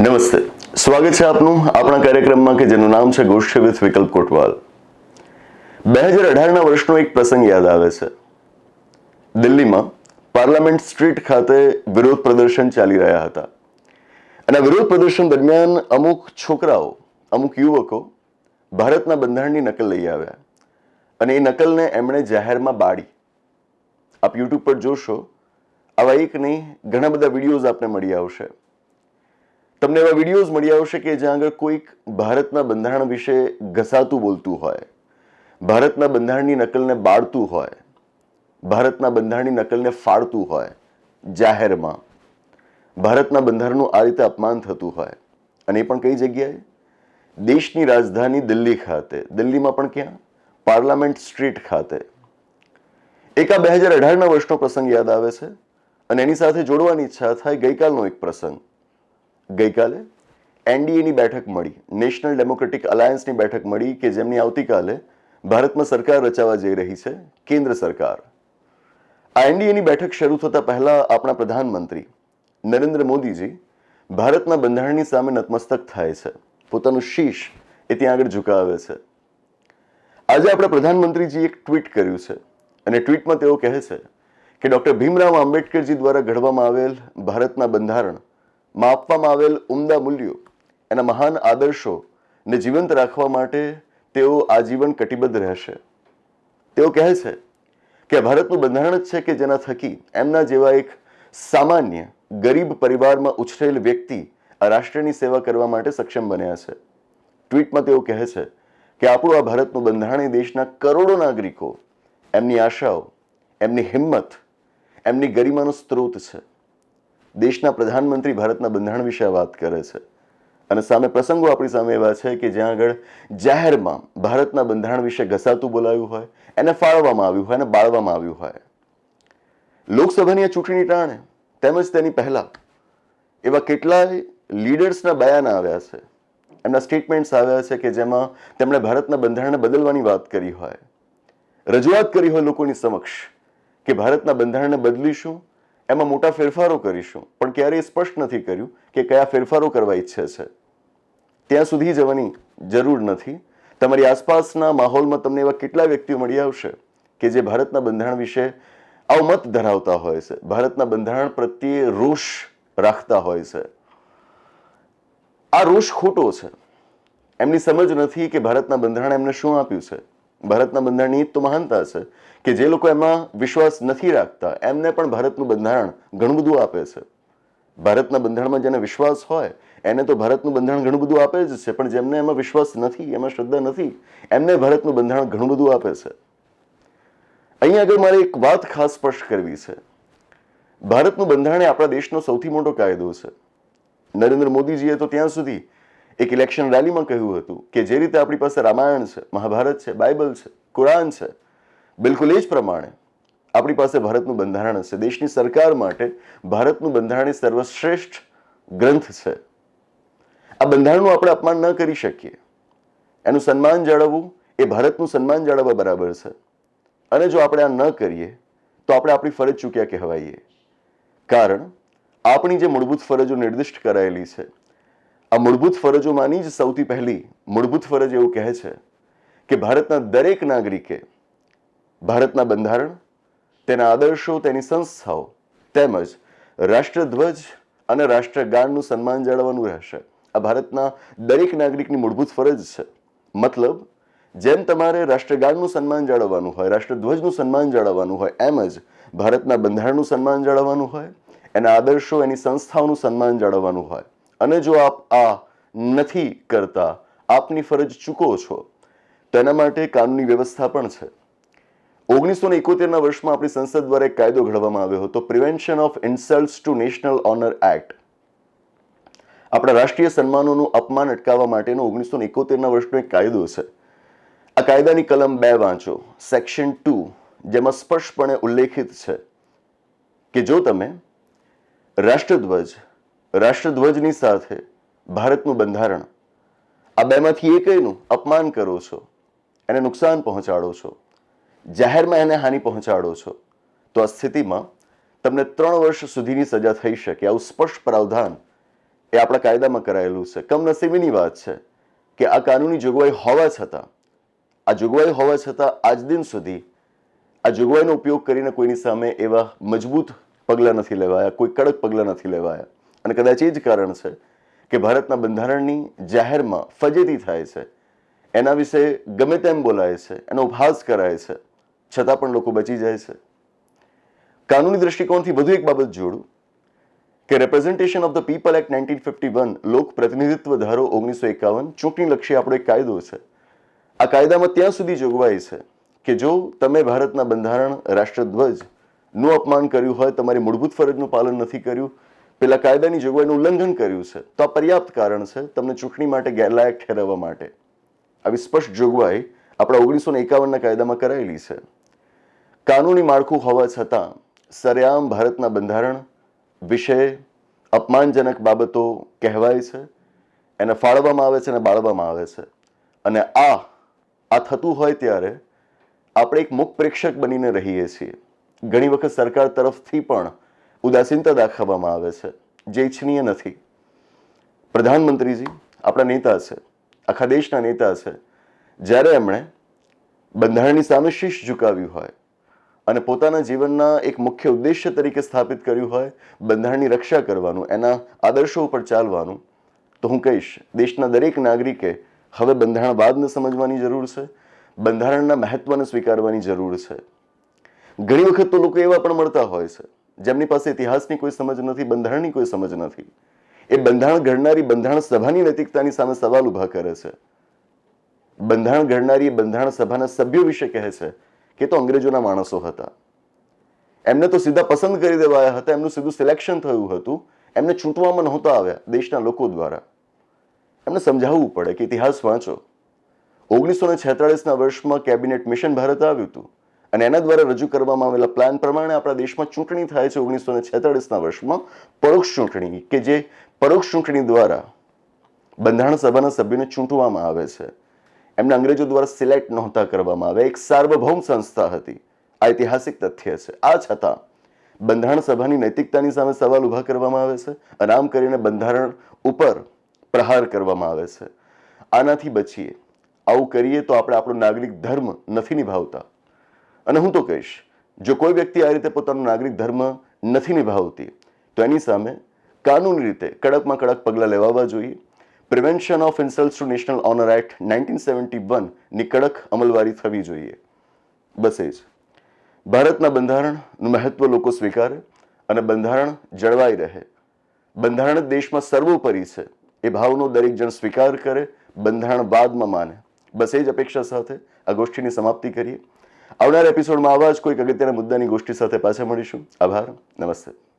નમસ્તે. સ્વાગત છે આપનું આપણા કાર્યક્રમમાં કે જેનું નામ છે ગોષ્ઠી વિથ વિકલ્પ કોટવાલ. બે હજાર અઢારના વર્ષનો એક પ્રસંગ યાદ આવે છે. દિલ્હીમાં પાર્લામેન્ટ સ્ટ્રીટ ખાતે વિરોધ પ્રદર્શન ચાલી રહ્યા હતા. અને વિરોધ પ્રદર્શન દરમિયાન અમુક છોકરાઓ, અમુક યુવકો ભારતના બંધારણની નકલ લઈ આવ્યા. અને એ નકલને એમણે જાહેરમાં બાળી. આપ યુટ્યુબ પર જોશો, આવા એક નહીં, ઘણા બધા વિડીયોઝ આપને મળી આવશે. તમને એવા વિડીયોઝ મળી આવશે કે જ્યાં આગળ કોઈક ભારતના બંધારણ વિશે ઘસાતું બોલતું હોય, ભારતના બંધારણની નકલને બાળતું હોય, ભારતના બંધારણની નકલને ફાળતું હોય જાહેરમાં, ભારતના બંધારણનું આ રીતે અપમાન થતું હોય. અને એ પણ કઈ જગ્યાએ? દેશની રાજધાની દિલ્હી ખાતે. દિલ્હીમાં પણ ક્યાં? પાર્લામેન્ટ સ્ટ્રીટ ખાતે. એક આ બે હજાર અઢારના વર્ષનો પ્રસંગ યાદ આવે છે. અને એની સાથે જોડવાની ઈચ્છા થાય ગઈકાલનો એક પ્રસંગ. ગઈકાલે એનડીએની બેઠક મળી, નેશનલ ડેમોક્રેટિક અલાયન્સની બેઠક મળી કે જેમની આવતીકાલે ભારતમાં સરકાર રચાવા જઈ રહી છે, કેન્દ્ર સરકાર. આ એનડીએની બેઠક શરૂ થતા પહેલા આપણા પ્રધાનમંત્રી નરેન્દ્ર મોદીજી ભારતના બંધારણની સામે નતમસ્તક થાય છે. પોતાનું શીશ એ ત્યાં આગળ ઝુકાવે છે. આજે આપણા પ્રધાનમંત્રીજી એક ટ્વીટ કર્યું છે અને ટ્વીટમાં તેઓ કહે છે કે ડોક્ટર ભીમરાવ આંબેડકરજી દ્વારા ઘડવામાં આવેલ ભારતના બંધારણ માં આપવામાં આવેલ ઉમદા મૂલ્યો, એના મહાન આદર્શોને જીવંત રાખવા માટે તેઓ આજીવન કટિબદ્ધ રહેશે. તેઓ કહે છે કે ભારતનું બંધારણ જ છે કે જેના થકી એમના જેવા એક સામાન્ય, ગરીબ પરિવારમાં ઉછરેલ વ્યક્તિ આ રાષ્ટ્રની સેવા કરવા માટે સક્ષમ બન્યા છે. ટ્વીટમાં તેઓ કહે છે કે આપણું આ ભારતનું બંધારણ એ દેશના કરોડો નાગરિકો, એમની આશાઓ, એમની હિંમત, એમની ગરિમાનો સ્ત્રોત છે. દેશના પ્રધાનમંત્રી ભારતના બંધારણ વિશે વાત કરે છે. અને સામે પ્રસંગો આપણી સામે એવા છે કે જ્યાં આગળ જાહેરમાં ભારતના બંધારણ વિશે ઘસાતું બોલાયું હોય, એને ફાળવવામાં આવ્યું હોય અને બાળવામાં આવ્યું હોય. લોકસભાની આ ચૂંટણી ટાણે તેમજ તેની પહેલા એવા કેટલાય લીડર્સના બયાન આવ્યા છે. એમના સ્ટેટમેન્ટ્સ આવ્યા છે કે જેમાં તેમણે ભારતના બંધારણને બદલવાની વાત કરી હોય. રજૂઆત કરી હોય લોકોની સમક્ષ કે ભારતના બંધારણને બદલીશું એમાં મોટા ફેરફારો કરીશું. પણ ક્યારેય સ્પષ્ટ નથી કર્યું કે કયા ફેરફારો કરવા ઈચ્છે છે. ત્યાં સુધી જવાની જરૂર નથી. તમારી આસપાસના માહોલમાં તમને એવા કેટલા વ્યક્તિઓ મળી આવશે કે જે ભારતના બંધારણ વિશે આવો મત ધરાવતા હોય છે. ભારતના બંધારણ પ્રત્યે રોષ રાખતા હોય છે. આ રોષ ખોટો છે. એમની સમજ નથી કે ભારતના બંધારણ એમને શું આપ્યું છે. ભારતના બંધારણની તો મહાનતા છે કે જે લોકો એમાં વિશ્વાસ નથી રાખતા, એમને પણ ભારતનું બંધારણ ઘણું બધું આપે છે. ભારતના બંધારણમાં જેને વિશ્વાસ હોય, એને તો ભારતનું બંધારણ ઘણું બધું આપે જ છે, પણ જેમને એમાં વિશ્વાસ નથી, એમાં શ્રદ્ધા નથી, એમને ભારતનું બંધારણ ઘણું બધું આપે છે. અહીંયા આગળ મારે એક વાત ખાસ સ્પષ્ટ કરવી છે. ભારતનું બંધારણ એ આપણા દેશનો સૌથી મોટો કાયદો છે. નરેન્દ્ર મોદીજીએ તો ત્યાં સુધી એક ઇલેક્શન રેલીમાં કહ્યું હતું કે જે રીતે આપણી પાસે રામાયણ છે, મહાભારત છે, બાઇબલ છે, કુરાન છે, બિલકુલ એ જ પ્રમાણે આપણી પાસે ભારતનું બંધારણ છે દેશની સરકાર માટે ભારતનું બંધારણ એ સર્વશ્રેષ્ઠ ગ્રંથ છે. આ બંધારણનું આપણે અપમાન ન કરી શકીએ. એનું સન્માન જાળવવું એ ભારતનું સન્માન જાળવવા બરાબર છે. અને જો આપણે આ ન કરીએ, તો આપણે આપણી ફરજ ચૂક્યા કહેવાઈએ. કારણ, આપણી જે મૂળભૂત ફરજો નિર્દિષ્ટ કરાયેલી છે આ મૂળભૂત ફરજોમાંની જ સૌથી પહેલી મૂળભૂત ફરજ એવું કહે છે કે ભારતના દરેક નાગરિકે ભારતના બંધારણ, તેના આદર્શો, તેની સંસ્થાઓ તેમજ રાષ્ટ્રધ્વજ અને રાષ્ટ્રગાનનું સન્માન જાળવવાનું રહેશે. આ ભારતના દરેક નાગરિકની મૂળભૂત ફરજ છે. મતલબ, જેમ તમારે રાષ્ટ્રગાનનું સન્માન જાળવવાનું હોય, રાષ્ટ્રધ્વજનું સન્માન જાળવવાનું હોય એમ જ ભારતના બંધારણનું સન્માન જાળવવાનું હોય, એના આદર્શો, એની સંસ્થાઓનું સન્માન જાળવવાનું હોય. અને જો આપ આ નથી કરતા, આપની ફરજ ચૂકો છો. તેના માટે કાનૂની વ્યવસ્થા પણ છે. ઓગણીસો ને એકોતેરના વર્ષમાં આપણી સંસદ દ્વારા એક કાયદો ઘડવામાં આવ્યો હતો prevention of insult to national honour act આપણા રાષ્ટ્રીય સન્માનોનું અપમાન અટકાવવા માટેનો ઓગણીસો ને એકોતેરના વર્ષનો એક કાયદો છે. આ કાયદાની કલમ બે વાંચો. સેક્શન ટુ જેમાં સ્પષ્ટપણે ઉલ્લેખિત છે કે જો તમે રાષ્ટ્રધ્વજ રાષ્ટ્રધ્વજની સાથે ભારતનું બંધારણ. આ બેમાંથી એકનું અપમાન કરો છો, એને નુકસાન પહોંચાડો છો, જાહેરમાં એને હાનિ પહોંચાડો છો, તો આ સ્થિતિમાં તમને ત્રણ વર્ષ સુધીની સજા થઈ શકે. આવું સ્પષ્ટ પ્રાવધાન એ આપણા કાયદામાં કરાયેલું છે. કમનસીબીની વાત છે કે આ કાનૂની જોગવાઈ હોવા છતાં, આ જોગવાઈ હોવા છતાં આજ દિન સુધી આ જોગવાઈનો ઉપયોગ કરીને કોઈની સામે એવા મજબૂત પગલાં નથી લેવાયા, કોઈ કડક પગલાં નથી લેવાયા. અને કદાચ એ જ કારણ છે કે ભારતના બંધારણની જાહેરમાં ફજેતી થાય છે. એના વિશે ગમે તેમ બોલાય છે, એનો ઉપહાસ કરાય છે, છતાં પણ લોકો બચી જાય છે. કાનૂની દૃષ્ટિકોણથી વધુ એક બાબત જોડું, કે representation of the people act nineteen fifty one લોક પ્રતિનિધિત્વ ધારો ઓગણીસો એકાવન ચૂંટણીલક્ષી આપણો એક કાયદો છે. આ કાયદામાં ત્યાં સુધી જોગવાઈ છે કે જો તમે ભારતના બંધારણ રાષ્ટ્રધ્વજનું અપમાન કર્યું હોય, તમારી મૂળભૂત ફરજનું પાલન નથી કર્યું પેલા કાયદાની જોગવાઈનું ઉલ્લંઘન કર્યું છે, તો આ પર્યાપ્ત કારણ છે તમને ચૂંટણી માટે ગેરલાયક ઠેરવવા માટે. આવી સ્પષ્ટ જોગવાઈ આપણા ઓગણીસો એકાવનના કાયદામાં કરાયેલી છે. કાનૂની માળખું હોવા છતાં સરેઆમ ભારતના બંધારણ વિષય અપમાનજનક બાબતો કહેવાય છે, એને ફાળવામાં આવે છે અને બાળવામાં આવે છે. અને આ આ થતું હોય ત્યારે આપણે એક મુખ પ્રેક્ષક બનીને રહીએ છીએ. ઘણી વખત સરકાર તરફથી પણ ઉદાસીનતા દાખવવામાં આવે છે. જે ઇચ્છનીય નથી. પ્રધાનમંત્રીજી, આપણા નેતા છે. આખા દેશના નેતા છે. જ્યારે એમણે બંધારણની સામે શીશ ઝુકાવ્યું હોય અને પોતાના જીવનના એક મુખ્ય ઉદ્દેશ્ય તરીકે સ્થાપિત કર્યું હોય, બંધારણની રક્ષા કરવાનું, એના આદર્શો ઉપર ચાલવાનું, તો હું કહીશ, દેશના દરેક નાગરિકે હવે બંધારણ બાદને સમજવાની જરૂર છે, બંધારણના મહત્વને સ્વીકારવાની જરૂર છે. ઘણી વખત તો લોકો એવા પણ મળતા હોય છે જેમની પાસે ઇતિહાસની કોઈ સમજ નથી, બંધારણની કોઈ સમજ નથી. એ બંધારણ ઘડનારી બંધારણ સભાની નૈતિકતાની સામે સવાલ ઊભા કરે છે. બંધારણ ઘડનારી બંધારણ સભાના સભ્યો વિશે કહે છે કે તો અંગ્રેજોના માણસો હતા. એમને તો સીધા પસંદ કરી દેવાયા હતા, એમનું સીધું સિલેક્શન થયું હતું, એમને ચૂંટવામાં નહોતા આવ્યા દેશના લોકો દ્વારા. એમને સમજાવવું પડે કે ઇતિહાસ વાંચો. ઓગણીસો ને છેતાળીસના વર્ષમાં કેબિનેટ મિશન ભારત આવ્યું હતું. અને એના દ્વારા રજૂ કરવામાં આવેલા પ્લાન પ્રમાણે આપણા દેશમાં ચૂંટણી થાય છે ઓગણીસો ને છેતાળીસના વર્ષમાં પરોક્ષ ચૂંટણી, કે જે પરોક્ષ ચૂંટણી દ્વારા બંધારણ સભાના સભ્યોને ચૂંટવામાં આવે છે. એમને અંગ્રેજો દ્વારા સિલેક્ટ નહોતા કરવામાં આવે એક સાર્વભૌમ સંસ્થા હતી. આ ઐતિહાસિક તથ્ય છે. આ છતાં બંધારણ સભાની નૈતિકતાની સામે સવાલ ઊભા કરવામાં આવે છે અને આમ કરીને બંધારણ ઉપર પ્રહાર કરવામાં આવે છે. આનાથી બચીએ. આવું કરીએ તો આપણે આપણો નાગરિક ધર્મ નથી નિભાવતા. અને હું તો કહીશ, જો કોઈ વ્યક્તિ આ રીતે પોતાનો નાગરિક ધર્મ નથી નિભાવતી, તો એની સામે કાનૂની રીતે કડકમાં કડક પગલાં લેવાવા જોઈએ. Prevention of insult to national honour act nineteen seventy વનની કડક અમલવારી થવી જોઈએ. બસ એ જ. ભારતના બંધારણનું મહત્વ લોકો સ્વીકારે અને બંધારણ જળવાઈ રહે. બંધારણ દેશમાં સર્વોપરી છે. એ ભાવનો દરેક જણ સ્વીકાર કરે, બંધારણ બાદમાં માને. બસ એ જ અપેક્ષા સાથે આ ગોષ્ઠીની સમાપ્તિ કરીએ. આવનાર એપિસોડમાં આવા જ કોઈક અગત્યના મુદ્દાની ગોષ્ઠી સાથે પાછા મળીશું. આભાર. નમસ્તે.